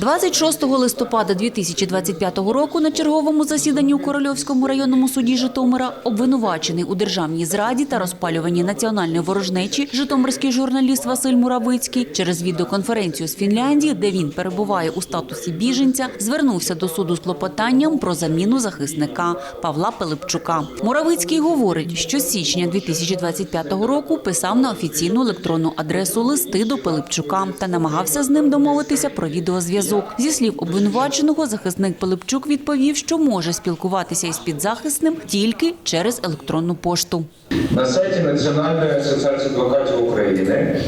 26 листопада 2025 року на черговому засіданні у Корольовському районному суді Житомира обвинувачений у державній зраді та розпалюванні національної ворожнечі житомирський журналіст Василь Муравицький через відеоконференцію з Фінляндії, де він перебуває у статусі біженця, звернувся до суду з клопотанням про заміну захисника Павла Пилипчука. Муравицький говорить, що з січня 2025 року писав на офіційну електронну адресу листи до Пилипчука та намагався з ним домовитися про відеозв'язок. Зі слів обвинуваченого, захисник Пилипчук відповів, що може спілкуватися із підзахисним тільки через електронну пошту. На сайті Національної асоціації адвокатів України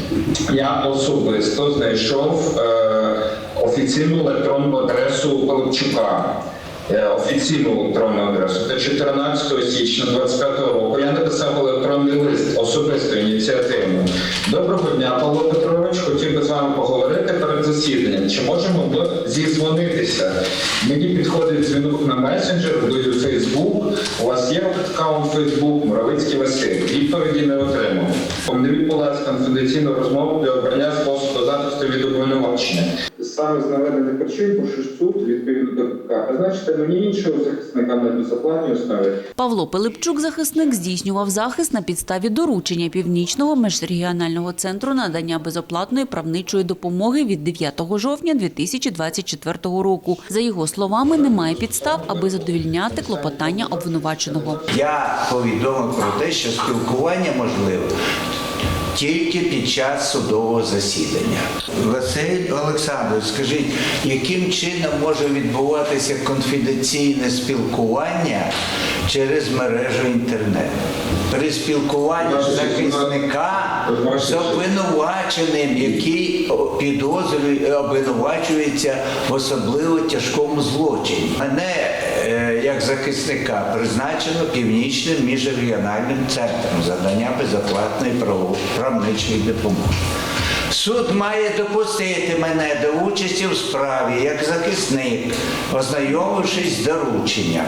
я особисто знайшов е, офіційну електронну адресу Пилипчука. Е, Офіційну електронну адресу Це 14 січня 25 року. Я написав електронний лист особисто ініціативно. Доброго дня, Павло Петрович. Хотів би з вами поговорити перед засіданням. Чи можемо ми зізвонитися? Мені підходить дзвінок на месенджер, вбив Фейсбук. У вас є аккаунт Фейсбук Муравицький Василь. Відповіді не отримав. Помнивіть, будь ласка, конфіденційну розмову для обрання способу захисту від обвинувачення. Саме з наведених причин прошу суд відповідно до КК. Призначити мені іншого захисника на безоплатній основі. Павло Пилипчук, захисник, здійснював захист на підставі доручення Північного межрегіонального центру надання безоплатної правничої допомоги від 9 жовтня 2024 року. За його словами, немає підстав, аби задовільняти клопотання обвинуваченого. Я повідомив про те, що спілкування можливе тільки під час судового засідання. Василь Олександрович, скажіть, яким чином може відбуватися конфіденційне спілкування через мережу інтернет? При спілкуванні захисника з обвинуваченим, який підозрює, обвинувачується в особливо тяжкому злочині. Мене як захисника призначено північним міжрегіональним центром задання безоплатної правничої допомоги. Суд має допустити мене до участі в справі як захисник, ознайомившись з дорученням.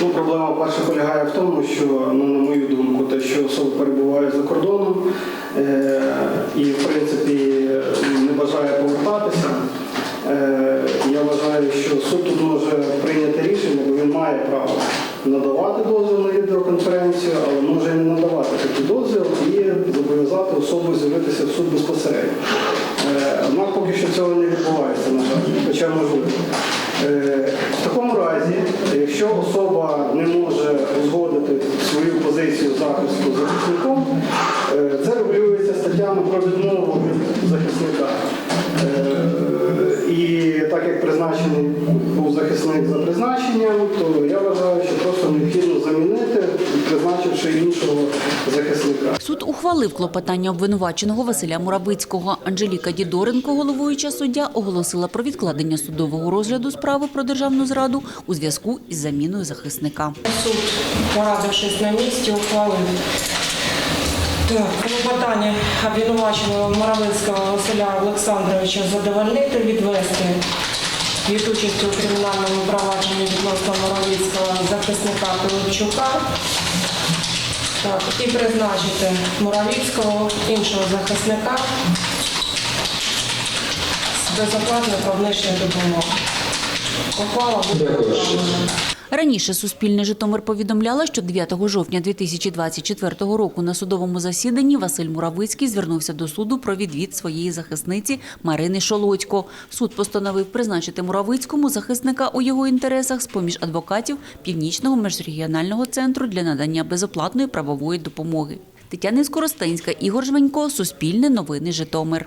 Ну, проблема перша полягає в тому, що, ну, на мою думку, те, що особа перебуває за кордоном е- і, в принципі, не бажає повертатися. Е- я вважаю, що суд тут може прийняти рішення, бо він має право надавати дозвіл на відеоконференцію, але може і не надавати такий дозвіл і зобов'язати особу з'явитися в суд безпосередньо. Е, Однак поки що цього не відбувається, на жаль, хоча можливо. Е, В такому разі, якщо особа не може узгодити свою позицію захисту захисником, е, це регулюється статтями про відмову від захисника. І так як призначений захисник за призначенням, то я вважаю, що просто необхідно замінити, призначивши іншого захисника. Суд ухвалив клопотання обвинуваченого Василя Муравицького. Анжеліка Дідоренко, головуюча суддя, оголосила про відкладення судового розгляду справи про державну зраду у зв'язку із заміною захисника. Суд, порадившись на місці, ухвалив клопотання обвинуваченого Моровицького Василя Олександровича задовольнити, відвести від участі у кримінальному провадженні відносно Моровіцького захисника Пилипчука і призначити Муравіцького, іншого захисника з безоплатною правничною допомогою. Ухвала буде. Раніше Суспільне Житомир повідомляла, що 9 жовтня 2024 року на судовому засіданні Василь Муравицький звернувся до суду про відвід своєї захисниці Марини Шолодько. Суд постановив призначити Муравицькому захисника у його інтересах з поміж адвокатів Північного межрегіонального центру для надання безоплатної правової допомоги. Тетяна Скоростенська, Ігор Жванько, Суспільне новини Житомир.